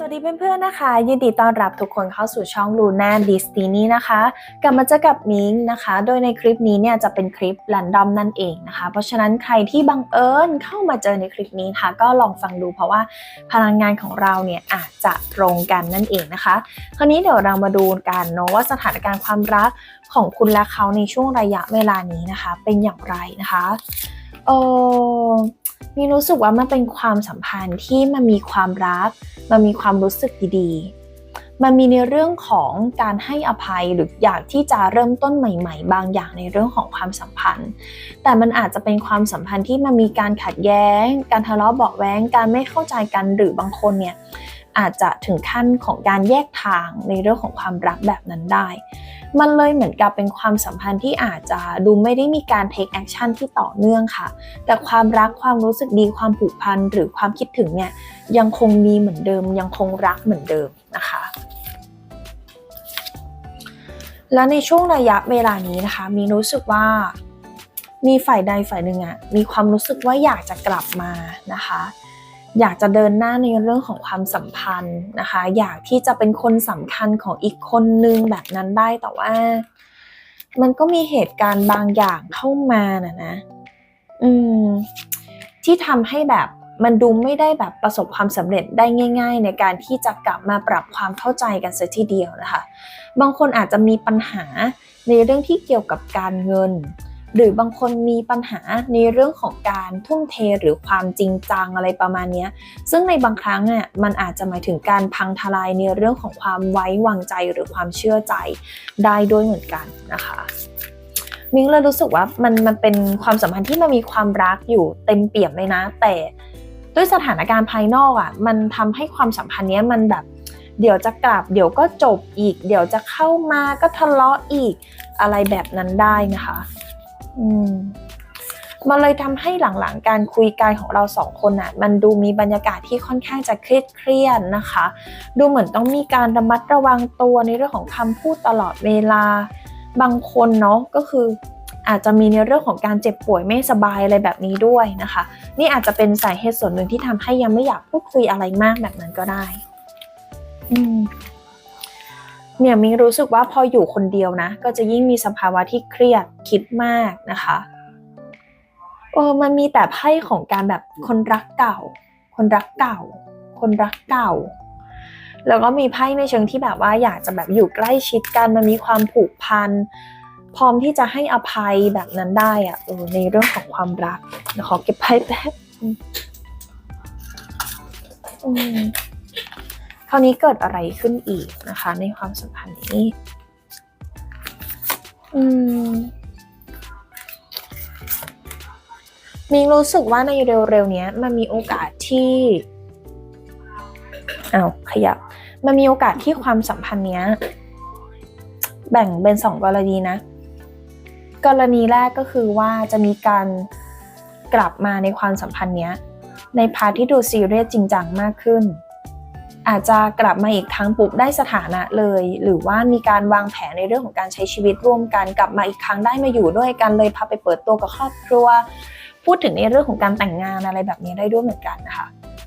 สวัสดีเพื่อนๆนะคะ ยินดีต้อนรับทุกคนเข้าสู่ช่องลูน่าดิสตีนี่นะคะ กลับมาเจอกับนิ้งนะคะ โดยในคลิปนี้เนี่ยจะเป็นคลิปแรนดอมนั่นเองนะคะ เพราะฉะนั้นใครที่บังเอิญเข้ามาเจอในคลิปนี้นะคะก็ลองฟังดูเพราะว่าพลังงานของเราเนี่ยอาจจะตรงกันนั่นเองนะคะ คราวนี้เดี๋ยวเรามาดูกันเนาะว่าสถานการณ์ความรักของคุณและเขาในช่วงระยะเวลานี้นะคะ เป็นอย่างไรนะคะเออ มีรู้สึกว่ามันเป็นความสัมพันธ์ที่มันมีความรัก มันมีความรู้สึกดีๆ มันมีในเรื่องของการให้อภัยหรืออยากที่จะเริ่มต้นใหม่ ๆ บางอย่างในเรื่องของความสัมพันธ์ แต่มันอาจจะเป็นความสัมพันธ์ที่มันมีการขัดแย้ง การทะเลาะเบาแว้ง การไม่เข้าใจกันหรือบางคนเนี่ยอาจจะถึงขั้นของการแยกทางในเรื่องของความรักแบบนั้นได้ มันเลยเหมือนกับเป็นความสัมพันธ์ที่อาจจะดูไม่ได้มีการ take action ที่ต่อเนื่องค่ะ แต่ความรักความรู้สึกดีความผูกพันหรือความคิดถึงเนี่ยยังคงมีเหมือนเดิม ยังคงรักเหมือนเดิมนะคะและในช่วงระยะเวลานี้นะคะ มีรู้สึกว่ามีฝ่ายใดฝ่ายหนึ่งอะมีความรู้สึกว่าอยากจะกลับมานะคะ อยากจะเดินหน้าในเรื่องของความสัมพันธ์นะคะ อยากที่จะเป็นคนสำคัญของอีกคนนึงแบบนั้นได้แต่ว่า มันก็มีเหตุการณ์บางอย่างเข้ามานะนะ อืม ที่ทำให้แบบมันดูไม่ได้แบบประสบความสำเร็จได้ง่าย ๆ ในการที่จะกลับมาปรับความเข้าใจกันเสียทีเดียวนะคะ บางคนอาจจะมีปัญหาในเรื่องที่เกี่ยวกับการเงิน หรือบางคนมีปัญหาในเรื่องของการทุ่มเทหรือความจริงจังอะไรประมาณนี้ซึ่งในบางครั้งเนี่ยมันอาจจะหมายถึงการพังทลายในเรื่องของความไว้วางใจหรือความเชื่อใจได้ด้วยเหมือนกันนะคะมิ้งเลยรู้สึกว่ามันมันเป็นความสัมพันธ์ที่มันมีความรักอยู่เต็มเปี่ยมเลยนะ แต่ด้วยสถานการณ์ภายนอกอะ่ะมันทำให้ความสัมพันธ์นี้มันแบบเดี๋ยวจะกลับ เดี๋ยวก็จบอีก เดี๋ยวจะเข้ามาก็ทะเลาะอีกอะไรแบบนั้นได้นะคะ อืมมันเลยทำให้หลังๆ การคุยกันของเราสองคนอะมันดูมีบรรยากาศที่ค่อนข้างจะเครียดเครียดนะคะ ดูเหมือนต้องมีการระมัดระวังตัวในเรื่องของคำพูดตลอดเวลา บางคนเนาะก็คืออาจจะมีในเรื่องของการเจ็บป่วยไม่สบายอะไรแบบนี้ด้วยนะคะ นี่อาจจะเป็นสาเหตุส่วนหนึ่งที่ทำให้ยังไม่อยากพูดคุยอะไรมากแบบนั้นก็ได้ อืม เนี่ยมิงรู้สึกว่าพออยู่คนเดียวนะ ก็จะยิ่งมีสภาวะที่เครียดคิดมากนะคะเออมันมีแต่ไพ่ของการแบบคนรักเก่า คนรักเก่า คนรักเก่า แล้วก็มีไพ่ในเชิงที่แบบว่าอยากจะแบบอยู่ใกล้ชิดกันมันมีความผูกพันพร้อมที่จะให้อภัยแบบนั้นได้อะเออในเรื่องของความรักเดี๋ยวขอเก็บไพ่แป๊บอืมอืม คราวนี้เกิดอะไรขึ้นอีกนะคะ ในความสัมพันธ์นี้ อืมมิงรู้สึกว่าในเร็วๆเนี้ยมันมีโอกาสที่อ้าวขยับ มันมีโอกาสที่ความสัมพันธ์เนี้ย แบ่งเป็นสองกรณีนะ กรณีแรกก็คือว่าจะมีการกลับมาในความสัมพันธ์เนี้ย ในพาร์ทที่ดูซีเรียสจริงจังมากขึ้น อาจจะกลับมาอีกครั้งปุ๊บได้สถานะเลย หรือว่ามีการวางแผนในเรื่องของการใช้ชีวิตร่วมกันกลับมาอีกครั้งได้มาอยู่ด้วยกันเลยพาไปเปิดตัวกับครอบครัว พูดถึงในเรื่องของการแต่งงานอะไรแบบนี้ได้ด้วยเหมือนกันนะคะ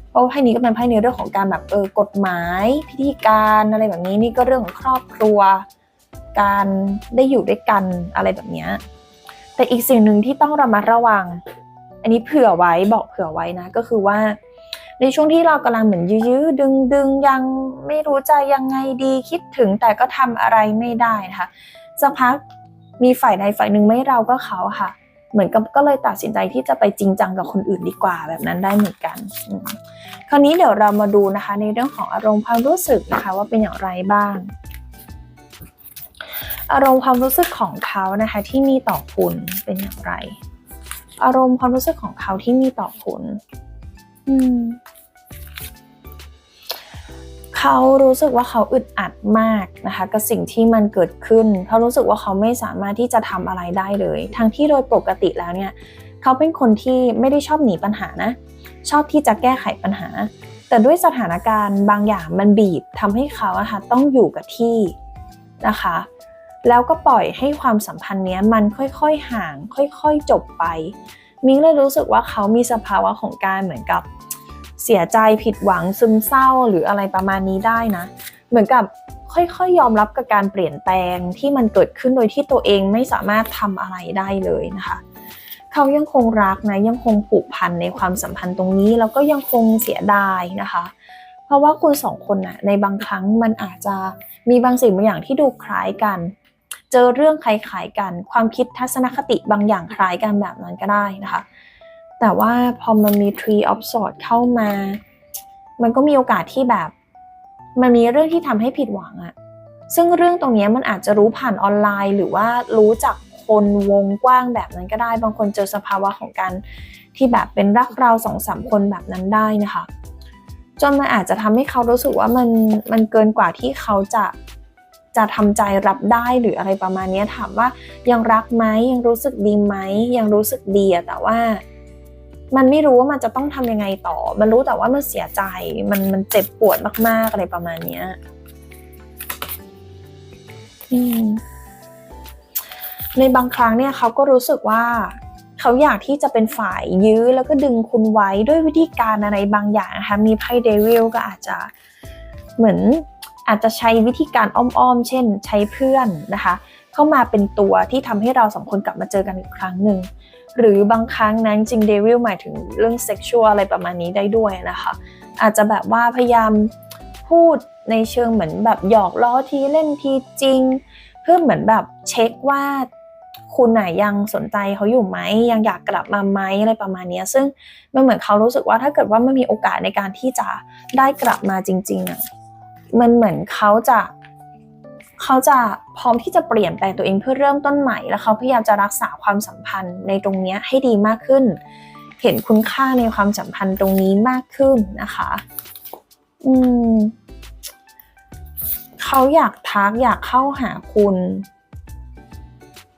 เพราะว่าไพ่นี้ก็เป็นไพ่ในเรื่องของการแบบเออกฎหมาย พิธีการอะไรแบบนี้นี่ก็เรื่องของครอบครัว การได้อยู่ด้วยกันอะไรแบบนี้แต่อีกสิ่งหนึ่งที่ต้องระมัดระวัง อันนี้เผื่อไว้บอกเผื่อไว้นะก็คือว่า ในช่วงที่เรากำลังเหมือนยื้อๆดึงดึงๆยังไม่รู้จะยังไงดีคิดถึงแต่ก็ทำอะไรไม่ได้นะคะสักพักมีฝ่ายใดฝ่ายหนึ่งไม่เราก็เขาค่ะ เหมือนกับก็เลยตัดสินใจที่จะไปจริงจังกับคนอื่นดีกว่าแบบนั้นได้เหมือนกัน คราวนี้เดี๋ยวเรามาดูนะคะ ในเรื่องของอารมณ์ความรู้สึกนะคะว่าเป็นอย่างไรบ้าง อารมณ์ความรู้สึกของเขานะคะที่มีต่อคุณเป็นอย่างไร อารมณ์ความรู้สึกของเขาที่มีต่อคุณ อืม เขารู้สึกว่าเขาอึดอัดมากนะคะกับสิ่งที่มันเกิดขึ้นเขารู้สึกว่าเขาไม่สามารถที่จะทำอะไรได้เลย ทั้งที่โดยปกติแล้วเนี่ยเขาเป็นคนที่ไม่ได้ชอบหนีปัญหานะ ชอบที่จะแก้ไขปัญหา แต่ด้วยสถานการณ์บางอย่างมันบีบทำให้เขาอะค่ะต้องอยู่กับที่นะคะ แล้วก็ปล่อยให้ความสัมพันธ์เนี้ยมันค่อยๆห่าง ค่อยๆจบไป มิ้งเลยรู้สึกว่าเขามีสภาวะของการเหมือนกับ เสียใจผิดหวังซึมเศร้าหรืออะไรประมาณนี้ได้นะ เหมือนกับค่อยๆ ยอมรับกับการเปลี่ยนแปลงที่มันเกิดขึ้นโดยที่ตัวเองไม่สามารถทำอะไรได้เลยนะคะเขายังคงรักนะยังคงผูกพันในความสัมพันธ์ตรงนี้แล้วก็ยังคงเสียดายนะคะ เพราะว่าคุณสองคนนะในบางครั้งมันอาจจะมีบางสิ่งบางอย่างที่ดูคล้ายกัน เจอเรื่องคล้ายๆกัน ความคิดทัศนคติบางอย่างคล้ายกันแบบนั้นก็ได้นะคะ แต่ว่าพอมันมี Tree of Swords เข้ามา มันก็มีโอกาสที่แบบ มันมีเรื่องที่ทำให้ผิดหวังอะซึ่งเรื่องตรงนี้มันอาจจะรู้ผ่านออนไลน์ หรือว่ารู้จากคนวงกว้างแบบนั้นก็ได้ บางคนเจอสภาวะของการที่แบบเป็นรักเราสองสามคนแบบนั้นได้นะคะ จนมันอาจจะทำให้เขารู้สึกว่ามันมันเกินกว่าที่เขาจะจะทำใจรับได้หรืออะไรประมาณนี้ถามว่ายังรักไหมยังรู้สึกดีไหมยังรู้สึกดีอะแต่ว่า มันไม่รู้ว่ามันจะต้องทำยังไงต่อ มันรู้แต่ว่ามันเสียใจ มันมันเจ็บปวดมากๆอะไรประมาณเนี้ยในบางครั้งเนี่ยเขาก็รู้สึกว่าเขาอยากที่จะเป็นฝ่ายยื้อแล้วก็ดึงคุณไว้ด้วยวิธีการอะไรบางอย่างนะคะมีไพ่เดวิลก็อาจจะเหมือนอาจจะใช้วิธีการอ้อมๆ เช่น ใช้เพื่อนนะคะ เข้ามาเป็นตัวที่ทำให้เราสองคนกลับมาเจอกันอีกครั้งหนึ่ง หรือบางครั้งนั้นจริงเดวิลหมายถึงเรื่องเซ็กชวลอะไรประมาณนี้ได้ด้วยนะคะ อาจจะแบบว่าพยายามพูดในเชิงเหมือนแบบหยอกล้อทีเล่นทีจริง เพื่อเหมือนแบบเช็คว่าคุณไหนยังสนใจเขาอยู่ไหมยังอยากกลับมาไหมอะไรประมาณนี้ซึ่งมันเหมือนเขารู้สึกว่าถ้าเกิดว่าไม่มีโอกาสในการที่จะได้กลับมาจริงๆอะมันเหมือนเขาจะ เขาจะพร้อมที่จะเปลี่ยนแปลงตัวเองเพื่อเริ่มต้นใหม่ แล้วเขาพยายามจะรักษาความสัมพันธ์ในตรงนี้ให้ดีมากขึ้น เห็นคุณค่าในความสัมพันธ์ตรงนี้มากขึ้นนะคะ อืมเขาอยากทักอยากเข้าหาคุณ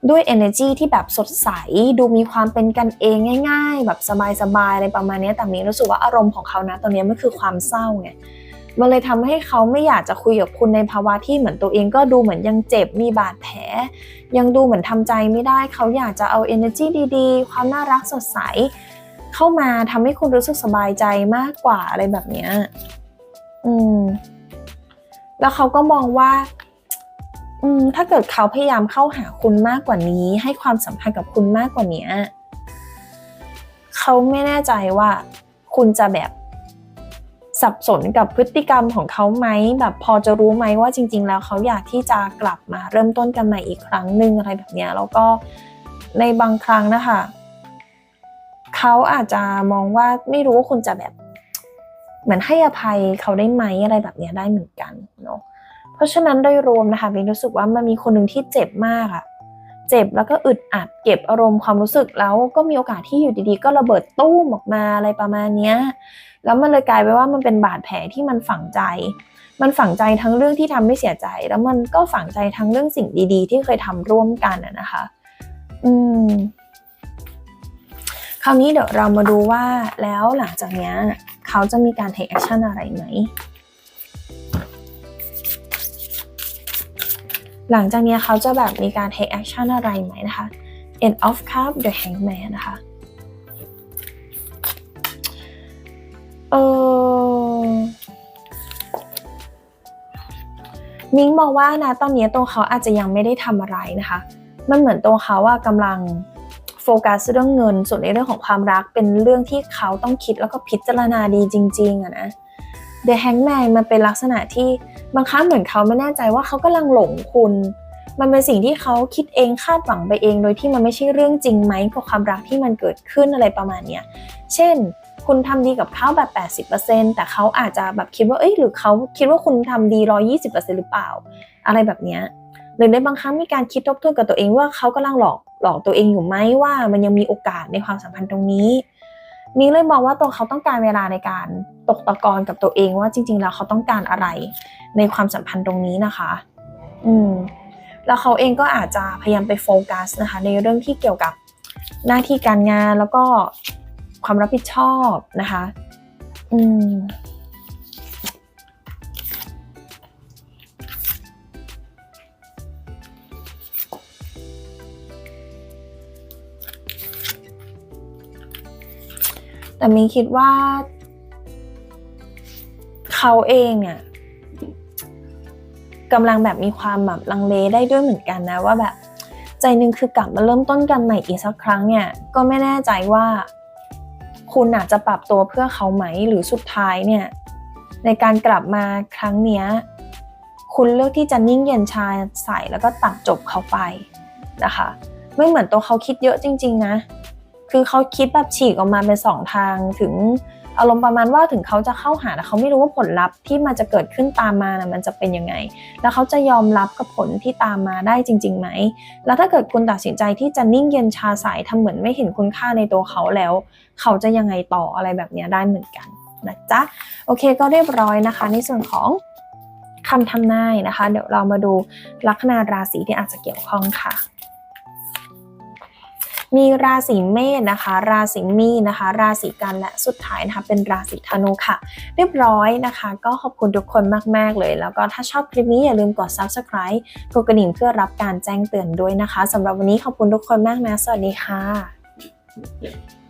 ด้วย energy ที่แบบสดใส ดูมีความเป็นกันเองง่าย ๆ แบบสบายๆอะไรประมาณนี้แต่มีรู้สึกว่าอารมณ์ของเขานะตอนนี้มันคือความเศร้าไง มันเลยทำให้เขาไม่อยากจะคุยกับคุณในภาวะที่เหมือนตัวเองก็ดูเหมือนยังเจ็บมีบาดแผล ยังดูเหมือนทำใจไม่ได้ เขาอยากจะเอา energy ดีๆ ความน่ารักสดใส เข้ามาทำให้คุณรู้สึกสบายใจมากกว่าอะไรแบบเนี้ยอืม แล้วเขาก็มองว่าอืมถ้าเกิดเขาพยายามเข้าหาคุณมากกว่านี้ ให้ความสัมพันธ์กับคุณมากกว่านี้เขาไม่แน่ใจว่าคุณจะแบบ สับสนกับพฤติกรรมของเขาไหมแบบพอจะรู้ไหมว่าจริง ๆ แล้วเขาอยากที่จะกลับมาเริ่มต้นกันใหม่อีกครั้งหนึ่งอะไรแบบนี้แล้วก็ในบางครั้งนะคะเขาอาจจะมองว่าไม่รู้ว่าคุณจะแบบเหมือนให้อภัยเขาได้ไหมอะไรแบบนี้ได้เหมือนกันเนาะเพราะฉะนั้นโดยรวมนะคะมินรู้สึกว่ามันมีคนหนึ่งที่เจ็บมากอะเจ็บแล้วก็อึดอัดเก็บอารมณ์ความรู้สึกแล้วก็มีโอกาสที่อยู่ดีๆ ก็ระเบิดตู้มออกมาอะไรประมาณเนี้ย แล้วมันเลยกลายไปว่ามันเป็นบาดแผลที่มันฝังใจ มันฝังใจทั้งเรื่องที่ทำให้เสียใจ แล้วมันก็ฝังใจทั้งเรื่องสิ่งดี ๆ ที่เคยทำร่วมกันนะคะ อืม คราวนี้เดี๋ยวเรามาดูว่าแล้วหลังจากเนี้ยเขาจะมีการ take action อะไรไหม หลังจากนี้เขาจะแบบมีการ take action อะไรไหมนะคะ end of cup the hangman นะคะ เออมิ้งมองว่านะตอนนี้ตัวเขาอาจจะยังไม่ได้ทำอะไรนะคะ มันเหมือนตัวเขาว่ากำลังโฟกัสเรื่องเงิน ส่วนในเรื่องของความรักเป็นเรื่องที่เขาต้องคิดแล้วก็พิจารณาดีจริง ๆอะนะ The Hangman มันเป็นลักษณะที่บางครั้งเหมือนเขาไม่แน่ใจว่าเขากำลังหลงคุณ มันเป็นสิ่งที่เขาคิดเองคาดหวังไปเอง โดยที่มันไม่ใช่เรื่องจริงไหมกับความรักที่มันเกิดขึ้นอะไรประมาณเนี้ย เช่น คุณทำดีกับเขาแบบ 80%แต่เขาอาจจะแบบคิดว่าเอ้ยหรือเขาคิดว่าคุณทำดี 120%หรือเปล่า อะไรแบบเนี้ยหรือในบางครั้งมีการคิดทบทวนกับตัวเองว่าเขากำลังหลอกหลอกตัวเองอยู่ไหมว่ามันยังมีโอกาสในความสัมพันธ์ตรงนี้ มีเลยมองว่าตัวเขาต้องการเวลาในการตกตะกอนกับตัวเองว่าจริง ๆ แล้วเขาต้องการอะไรในความสัมพันธ์ตรงนี้นะคะ อืมแล้วเขาเองก็อาจจะพยายามไปโฟกัสนะคะ ในเรื่องที่เกี่ยวกับหน้าที่การงานแล้วก็ ความรับผิดชอบนะคะ อืมแต่มิงคิดว่า เขาเองเนี่ยกำลังแบบมีความแบบลังเลได้ด้วยเหมือนกันนะว่าแบบ ใจนึงคือกลับมาเริ่มต้นกันใหม่อีกสักครั้งเนี่ย ก็ไม่แน่ใจว่า คุณอาจจะปรับตัวเพื่อเขาไหมหรือสุดท้ายเนี่ยในการกลับมาครั้งเนี้ยคุณเลือกที่จะนิ่งเย็นชาใส่แล้วก็ตัดจบเขาไปนะคะไม่เหมือนตัวเขาคิดเยอะจริง ๆ นะ คือเขาคิดแบบฉีกออกมาเป็นสองทางถึง อารมณ์ประมาณว่าถึงเขาจะเข้าหาแต่เขาไม่รู้ว่าผลลัพธ์ที่มันจะเกิดขึ้นตามมานะมันจะเป็นยังไง แล้วเขาจะยอมรับกับผลที่ตามมาได้จริงๆไหม แล้วถ้าเกิดคุณตัดสินใจที่จะนิ่งเย็นชาใสทำเหมือนไม่เห็นคุณค่าในตัวเขาแล้ว เขาจะยังไงต่ออะไรแบบนี้ได้เหมือนกันนะจ๊ะโอเคก็เรียบร้อยนะคะ ในส่วนของคำทำนายนะคะ เดี๋ยวเรามาดูลัคนาราศีที่อาจจะเกี่ยวข้องค่ะ มีราศีเมษนะคะ ราศีมีนะคะ ราศีกันและสุดท้ายนะคะเป็นราศีธนูค่ะ เรียบร้อยนะคะ ก็ขอบคุณทุกคนมาก ๆ เลย แล้วก็ถ้าชอบคลิปนี้อย่าลืมกด subscribe กดกระดิ่งเพื่อรับการแจ้งเตือนด้วยนะคะสำหรับวันนี้ขอบคุณทุกคนมากนะ สวัสดีค่ะ